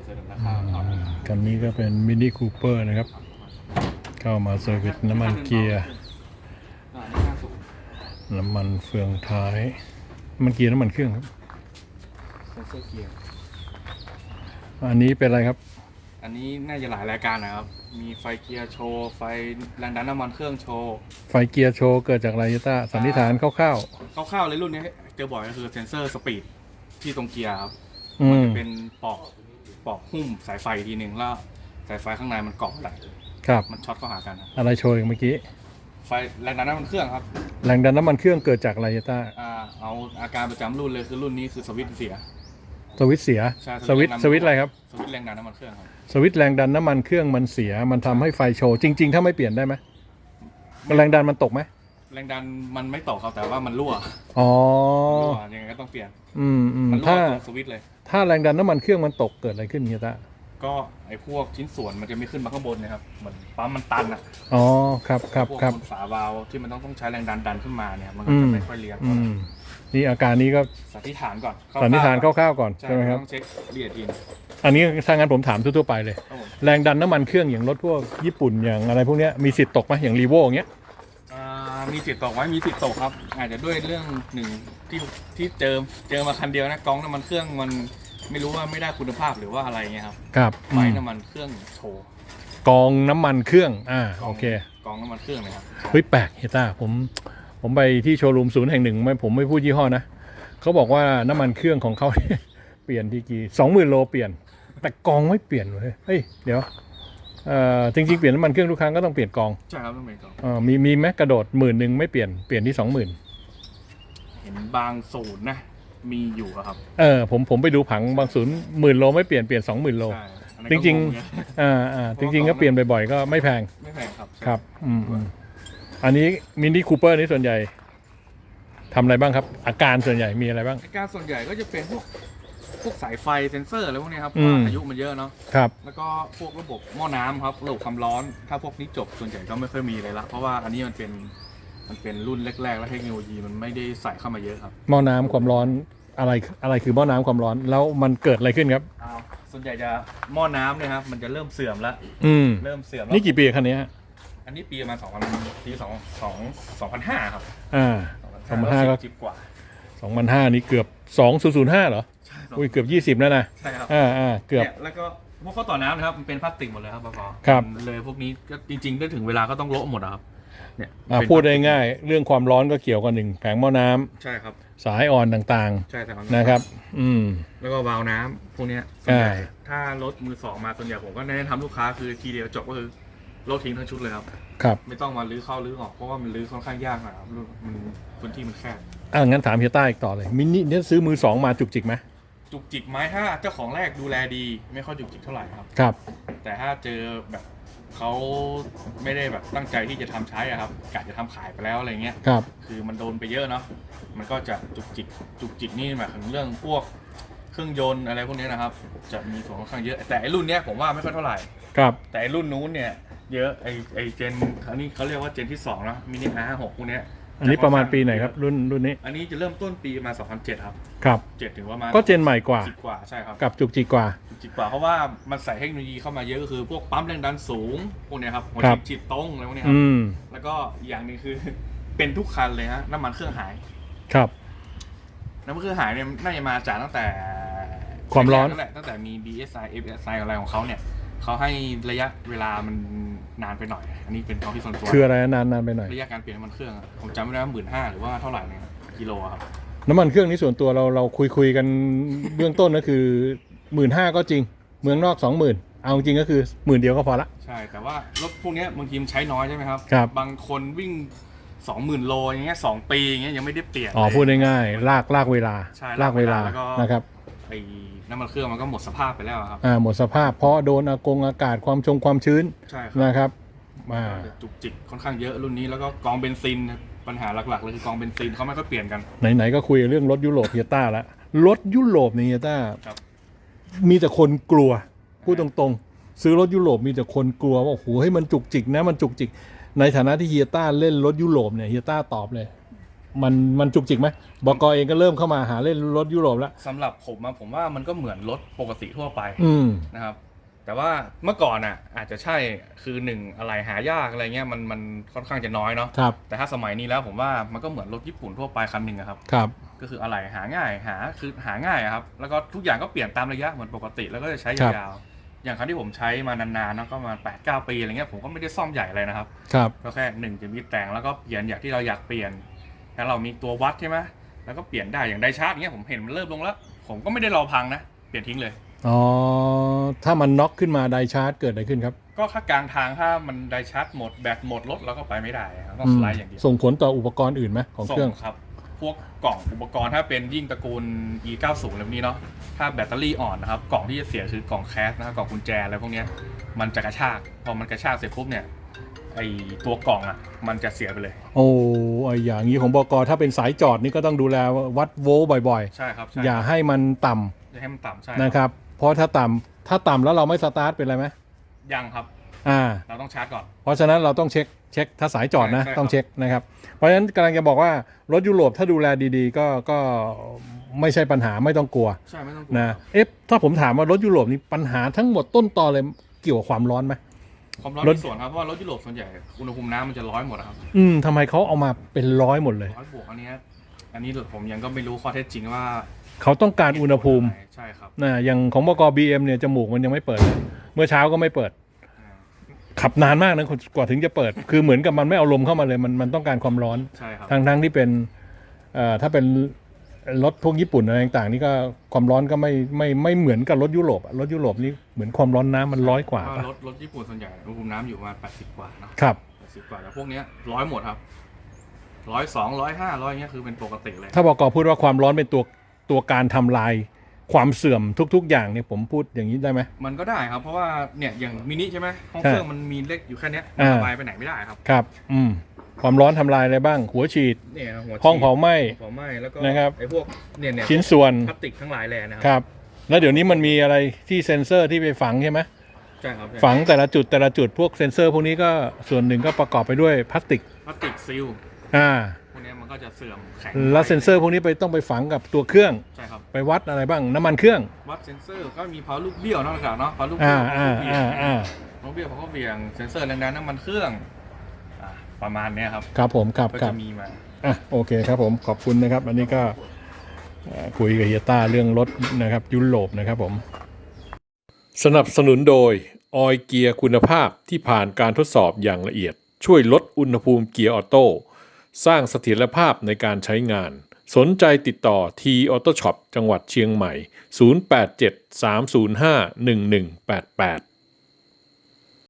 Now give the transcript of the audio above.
จะเสนอราคาเอาคันนี้ก็เป็นมินิคูเปอร์นะครับ เข้ามาเซอร์วิสน้ำมันเกียร์อ่านี่ห้าสูงน้ำมันเฟืองท้ายน้ำมันเกียร์น้ำมันเครื่องครับเซนเซอร์เกียร์อันนี้เป็นอะไรครับ อันนี้น่าจะหลายรายการนะครับ มีไฟเกียร์โชว์ ไฟแรงดันน้ำมันเครื่องโชว์ ไฟเกียร์โชว์เกิดจากอะไรต้าสันนิษฐานคร่าวคร่าวๆเลยรุ่นนี้เจอบ่อยก็คือเซนเซอร์สปีดที่ตรงเกียร์ครับๆอืมันมจะเป็นปอก ปอกหุ้มสายไฟทีหนึ่งแล้ว สายไฟข้างในมันเกาะแตกครับ มันช็อตเข้าหากันครับอะไรโชว์อย่างเมื่อกี้ ไฟแรงดันน้ำมันเครื่องครับแรงดันน้ำมันเครื่องเกิดจากอะไรต้าอ่าเอาอาการประจำรุ่นเลยคือรุ่นนี้คือสวิตช์เสีย สวิตช์เสีย ใช่สวิตช์สวิตช์สวิตช์อะไรครับ สวิตช์แรงดันน้ำมันเครื่องครับ สวิตช์แรงดันน้ำมันเครื่องมันเสีย มันทำให้ไฟโชว์จริง ๆ ถ้าไม่เปลี่ยนได้ไหมแรงดันมันตกไหมแรงดันมันไม่ตกครับแต่ว่ามันรั่วอ๋อ รั่วยังไงก็ต้องเปลี่ยนอืมอืมมันรั่วถ้าตรงสวิตช์เลย ถ้าแรงดันน้ำมันเครื่องมันตกเกิดอะไรขึ้นเฮียตาก็ไอ้พวกชิ้นส่วนมันจะไม่ขึ้นมาข้างบนนะครับเหมือนปั๊มมันตันอะอ๋อครับครับพวกครับบนฝาวาล์วที่มันต้องต้องใช้แรงดันดันขึ้นมาเนี่ยมันก็อืจะมไม่ค่อยเลี้ยงอืมนี่อาการนี้ก็สันนิษฐานก่อนสันนิษฐานคๆก่อร่าวๆก่อนใช่ใช่ไหมครับต้องเช็คละเอียดทีนอันนี้ถ้างั้นผมถามทั่วๆไปเลยครับผมแรงดันน้ำมันเครื่องอย่างรถพวกญี่ปุ่นอย่างอะไรพวกเนี้ยมีสิทธิ์ตกไหมอย่างรีโวอย่างเงี้ยอ่ามีสิทธิ์ตกไหมมีสิทธิ์ตกครับ อาจจะด้วยเรื่องหนึ่งที่ที่เจอเจอมาคันเดียวนะกองน้ำมันเครื่องมัน ไม่รู้ว่าไม่ได้คุณภาพหรือว่าอะไรเงี้ยครับครับไฟอืมน้ำมันเครื่องโชว์กองน้ำมันเครื่อง อ่า โอเค กองน้ำมันเครื่องเลยครับ เฮ้ยแปลกเฮยต้าผมผมไปที่โชว์รูมศูนย์แห่งหนึ่งไม่ผมไม่พูดยี่ห้อนะเขาบอกว่าน้ำมันเครื่องของเขา เปลี่ยนทีกี่สองหมื่นโลเปลี่ยน แต่กองไม่เปลี่ยนเลยเฮ้ยเดี๋ยวเอ่อจริงๆเปลี่ยนน้ำมันเครื่องทุกครั้งก็ต้องเปลี่ยนกองใช่ครับต้องเป็นกอง เอ่อมีมีไหมกระโดดหมื่นหนึ่งไม่เปลี่ยนเปลี่ยนที่สองหมื่นเห็นบางสูตรนะ มีอยู่อะครับเออผมผมไปดูผังบางศูนย์หมื่นโลไม่เปลี่ยนเปลี่ยนสองหมื่นโล ใช่อันนั้นจก็ริงงๆ เหมือนกันอ่าอ่าจริงๆก็เปลี่ยนบ่อยๆก็ไม่แพงไม่แพงครับครับอืมอืมอันนี้มินิคูเปอร์นี่ส่วนใหญ่ทำอะไรบ้างครับ อาการส่วนใหญ่มีอะไรบ้างอาการส่วนใหญ่ก็จะเป็นพวกพวกสายไฟเซนเซอร์อะไรพวกเนี้ยครับเพอืราะมว่าอายุมันเยอะเนาะครับ แล้วก็พวกระบบหม้อน้ำครับระบบความร้อน ถ้าพวกนี้จบส่วนใหญ่ก็ไม่ค่อยมีเลยละเพราะว่าอันนี้มันเป็น มันเป็นรุ่นแรกๆ แล้วเทคโนโลยีมันไม่ได้ใส่เข้ามาเยอะครับหม้อน้ำความร้อนอะไรอะไรคือหม้อน้ำความร้อนแล้วมันเกิดอะไรขึ้นครับ อ้าวส่วนใหญ่จะหม้อน้ำเนี่ยครับมันจะเริ่มเสื่อมแล้วอืมเริ่มเสื่อมแล้วนี่กี่ปีคันนี้ฮะอันนี้ปีประมาณสองพันปีสองสองสองพันห้าครับอ่า 2005ก็ จิบกว่าสองพันห้านี่เกือบสองศูนย์ศูนย์ห้าเหรอใช่อุ้ยเกือบยี่สิบแล้วนะใช่ครับ อ่าอ่าเกือบนี่ยแล้วก็พวกข้อต่อน้ำนะครับมันเป็นพลาสติกหมดเลยครับปอครับ เลยพวกนี้ก็จริงๆได้ถึงเวลาก็ต้องโละหมดอะครับ เนี่ยอ่าเป็นพูดได้ง่ายๆเรื่องความร้อนก็เกี่ยวกับหนึ่งแผงหม้อน้ำใช่ครับ สายอ่อนต่างใช่แต่ๆนะครับ อืม แล้วก็วาล์วน้ำพวกเนี้ยส่วนใหญ่อ่า ถ้ารถมือสองมาส่วนใหญ่ผมก็แนะนำลูกค้าคือทีเดียวจบก็คือโลดทิ้งทั้งชุดเลยครับ ครับไม่ต้องมาลื้อเข้าลื้อออกเพราะว่ามันลื้อค่อนข้างยากหน่อยครับมันพื้นที่มันแคบอ่างั้นถามเฮียต้าอีกต่อเลยมินิเนี่ยซื้อมือสองมาจุกจิกไหมจุกจิกไหมถ้าเจ้าของแรกดูแลดี ไม่ค่อยจุกจิกเท่าไหร่ครับ ครับ แต่ถ้าเจอแบบ เขาไม่ได้แบบตั้งใจที่จะทำใช้อะครับกะจะทำขายไปแล้วอะไรเงี้ยครับคือมันโดนไปเยอะเนาะมันก็จะจุกจิกจุกจิกนี่หมายถึงเรื่องพวกเครื่องยนต์อะไรพวกนี้นะครับ จะมีส่วนค่อนข้างเยอะ แต่ไอรุ่นเนี้ยผมว่าไม่ค่อยเท่าไหร่ครับ แต่ไอรุ่นนู้นเนี่ยเยอะไอไอเจนอันนี้เขาเรียกว่าเจนที่สองเนอะมินิอาร์หกพวกเนี้ย อันนี้ประมาณปีไหนครับ รุ่นรุ่นนี้ อันนี้จะเริ่มต้นปีมา2007 ครับครับ7ถึงประมาณก็เจนใหม่กว่าสิบกว่าใช่ครับกับจุกจิกกว่าจุกจิกกว่าเพราะว่ามันใส่เทคโนโลยีเข้ามาเยอะก็คือพวกปั๊มแรงดันสูงพวกเนี้ยครับหัวครัฉีบดฉีดตรงอะไรพวกเนี้ยครัอืบมแล้วก็อีกอย่างหนึงคือ เป็นทุกคันเลยฮะน้ำมันเครื่องหาย ครับ น้ำมันเครื่องหายเนี่ยน่าจะมาจากตั้งแต่ความร้อน แกๆแหละตั้งแต่มี DSI FSI อะไรของเขาเนี่ย เขาให้ระยะเวลามันนานไปหน่อย อันนี้เป็นความคิดส่วนตัวคืออะไรนานนานไปหน่อย ระยะการเปลี่ยนน้ำมันเครื่องอะผมจำไม่ได้ว่าหมื่นห้าหรือว่าเท่าไหร่เนี่ยกิโลอะครับ น้ำมันเครื่องนี้ส่วนตัวเราเราคุยคุยกัน เบื้องต้นก็คือหมื่นห้าก็จริง เมืองนอกสองหมื่นเอาจริงก็คือหมื่นเดียวก็พอละ ใช่ แต่ว่ารถพวกเนี้ยบางทีมันใช้น้อยใช่ไหมครับ ครับ บางคนวิ่งสองหมื่นโลอย่างเงี้ยสองปีอย่างเงี้ยยังไม่ได้เปลี่ยนอ๋อเลย พูดง่ายๆลากลากเวลาใช่ลากเวลาลากเวลาแล้วก็ นะครับ ไอ้น้ำมันเครื่องมันก็หมดสภาพไปแล้วอะครับอ่าหมดสภาพเพราะโดนอากงอากาศความชงความชื้นใช่ครับนะครับอ่าจุกจิกค่อนข้างเยอะรุ่นนี้แล้วก็กองเบนซินปัญหาหลักๆเลยคือกองเบนซินเขาไม่ค่อยเปลี่ยนกันไหนๆก็คุยเรื่องรถยุโรปเฮียต้าแล้วรถยุโรปเนี่ยเฮียต้าครับ มีแต่คนกลัวพูดตรงๆ ซื้อรถยุโรปมีแต่คนกลัวว่าโอ้โหให้ยมันจุกจิกนะมันจุกจิก ในฐานะที่เฮียต้าเล่นรถยุโรปเนี่ยเฮียต้าตอบเลย มันมันจุกจิกไหมบกเองก็เริ่มเข้ามาหาเล่นรถยุโรปแล้วสำหรับผมอะผมว่ามันก็เหมือนรถปกติทั่วไปอืม นะครับ แต่ว่าเมื่อก่อนอะอาจจะใช่คือหนึ่งอะไรหายากอะไรเงี้ยมันมันค่อนข้างจะน้อยเนาะครับแต่ถ้าสมัยนี้แล้วผมว่ามันก็เหมือนรถญี่ปุ่นทั่วไปคันหนึ่งอะครับ ครับ ก็คืออะไรหาง่ายหาคือหาง่ายอะครับ แล้วก็ทุกอย่างก็เปลี่ยนตามระยะเหมือนปกติแล้วก็จะใช้ครับยาวๆอย่างคันที่ผมใช้มานานๆเนอะก็มาแปดเก้าปีอะไรเงี้ยผมก็ไม่ได้ซ่อมใหญ่อะไรนะครับ ครับ ก็แค่หนึ่งจะมีแต่งแล้วก็เปลี่ยนอย่างที่เราอยากเปลี่ยน ถ้าเรามีตัววัดใช่ไหมแล้วก็เปลี่ยนได้อย่างไดชาร์จเงี้ยผมเห็นมันเริ่มลงแล้ว ผมก็ไม่ได้รอพังนะเปลี่ยนทิ้งเลยอ๋อถ้ามันน็อกขึ้นมาไดชาร์จเกิดอะไรขึ้นครับ ก็ถ้ากลางทางถ้ามันไดชาร์จหมดแบตหมดรถเราก็ไปไม่ได้ครับต้องอืสมไลด์อย่างเดียวส่งผลต่ออุปกรณ์อื่นไหมของเครื่องส่ครับ พวกกล่องอุปกรณ์ถ้าเป็นยิ่งตระกูล e90 แบบนี้เนาะถ้าแบตเตอรี่อ่อนนะครับกล่องที่จะเสียคือกล่องแคสนะครับกล่องกุญแจอะไรพวกเนี้ยมันจะกระชากพอมันกระชากเสร็จปุ๊บเนี่ย ไอตัวกล่องอะ มันจะเสียไปเลย โอ้ไอ้อย่างนี้ของบกถ้าเป็นสายจอดนี่ก็ต้องดูแลวัดโวลต์บ่อย ใช่ครับใช่ๆ อย่าให้มันต่ำอย่าให้มันต่ำใช่นะครับ เพราะถ้าต่ำถ้าต่ำแล้วเราไม่สตาร์ทเป็นไรไหมยังครับ อ่า เราต้องชาร์จก่อน เพราะฉะนั้นเราต้องเช็คเช็คถ้าสายจอดนะใช่ใช่ต้องเช็คนะครับ เพราะฉะนั้นกำลังจะบอกว่ารถยุโรปถ้าดูแลดีๆ ก็ก็ไม่ใช่ปัญหาไม่ต้องกลัวใช่ไม่ต้องกลัวนะเอ๊ะถ้าผมถามว่ารถยุโรปนี่ปัญหาทั้งหมดต้นตอเลยเกี่ยวกับความร้อนไหม ความร้อนรถ มีส่วนครับเพราะว่ารถยุโรปส่วนใหญ่อุณหภูมิน้ำมันจะร้อยหมดอะครับอืมทำไมเขาเอามาเป็นร้อยหมดเลย ร้อยบวกอันเนี้ยอันนี้ผมยังก็ไม่รู้ข้อเท็จจริงว่าเขาต้องการอุณหภูมิใช่ครับนะอย่างของบกบีเอ็มเนี่ยจมูกมันยังไม่เปิดเลยเมื่อเช้าก็ไม่เปิด อ่าขับนานมากนะกว่าถึงจะเปิด คือเหมือนกับมันไม่เอาลมเข้ามาเลย มันมันต้องการความร้อน ใช่ครับ ทั้งทั้งที่เป็นเอ่อถ้าเป็น รถพวกญี่ปุ่นอะไรต่างๆนี่ก็ความร้อนก็ไม่ไม่ไม่เหมือนกับรถยุโรปอะรถยุโรปนี่เหมือนความร้อนน้ำมันร้อยกว่าก็ปะรถรถญี่ปุ่นส่วนใหญ่อุณหภูมิน้ำอยู่ประมาณ80 กว่าเนอะครับ80กว่าแต่พวกเนี้ยร้อยหมดครับร้อยสองร้อยห้าร้อยเงี้ยคือเป็นปกติเลย ถ้าบอกอพูดว่าความร้อนเป็นตัวตัวการทำลายความเสื่อมทุก ๆ อย่างเนี่ยผมพูดอย่างนี้ได้ไหมมันก็ได้ครับเพราะว่าเนี่ยอย่างมินิใช่ไหมห้องใช่เครื่องมันมีเล็กอยู่แค่เนี้ยอ่าระบายไปไหนไม่ได้ครับครับ อืม ความร้อนทำลายอะไรบ้าง หัวฉีด เนี่ยครับหัวฉีดห้องเผาไหม้ เผาไหม้แล้วก็นะครับ ไอ้พวกเนี่ยเนี่ยชิ้นส่วนพลาสติกทั้งหลายแหล่นะคครับรับ แล้วเดี๋ยวนี้มันมีอะไรที่เซ็นเซอร์ที่ไปฝังใช่ไหมใช่ครับใช่ฝังแต่ละจุดแต่ละจุดพวกเซ็นเซอร์พวกนี้ก็ส่วนหนึ่งก็ประกอบไปด้วยพลาสติกพลาสติกซิลอ่าพวกเนี้ยมันก็จะเสื่อมแข็งแล้วเซ็นเซอร์พวกนี้ไปต้องไปฝังกับตัวเครื่อง ใช่ครับไปวัดอะไรบ้างน้ำมันเครื่องวัดเซนเซอร์ก็มีเพาลูกเบี้ยวเนอกจากเนาะเพาลูกเบี้อ่ายวอ่าเพาลูกเบี้ยอ่าอ่าลูกเบี้ยวเขาก็เบี่ยงเซนเซอร์แรงดันน้ำมันเครื่องอ่า ประมาณเนี้ยครับครับผมครับก็ครัจะบมีมา อะโอเคครับผมขอบคุณนะครับ อันนี้ก็เอ่อคุยกับเฮียต้าเรื่องรถนะครับ ยุโรปนะครับผม สนับสนุนโดย ออยเกียร์คุณภาพที่ผ่านการทดสอบอย่างละเอียด ช่วยลดอุณหภูมิเกียร์ออโต้สร้างเสถียรภาพในการใช้งาน สนใจติดต่อ T Auto Shop จังหวัดเชียงใหม่ 087 305 1188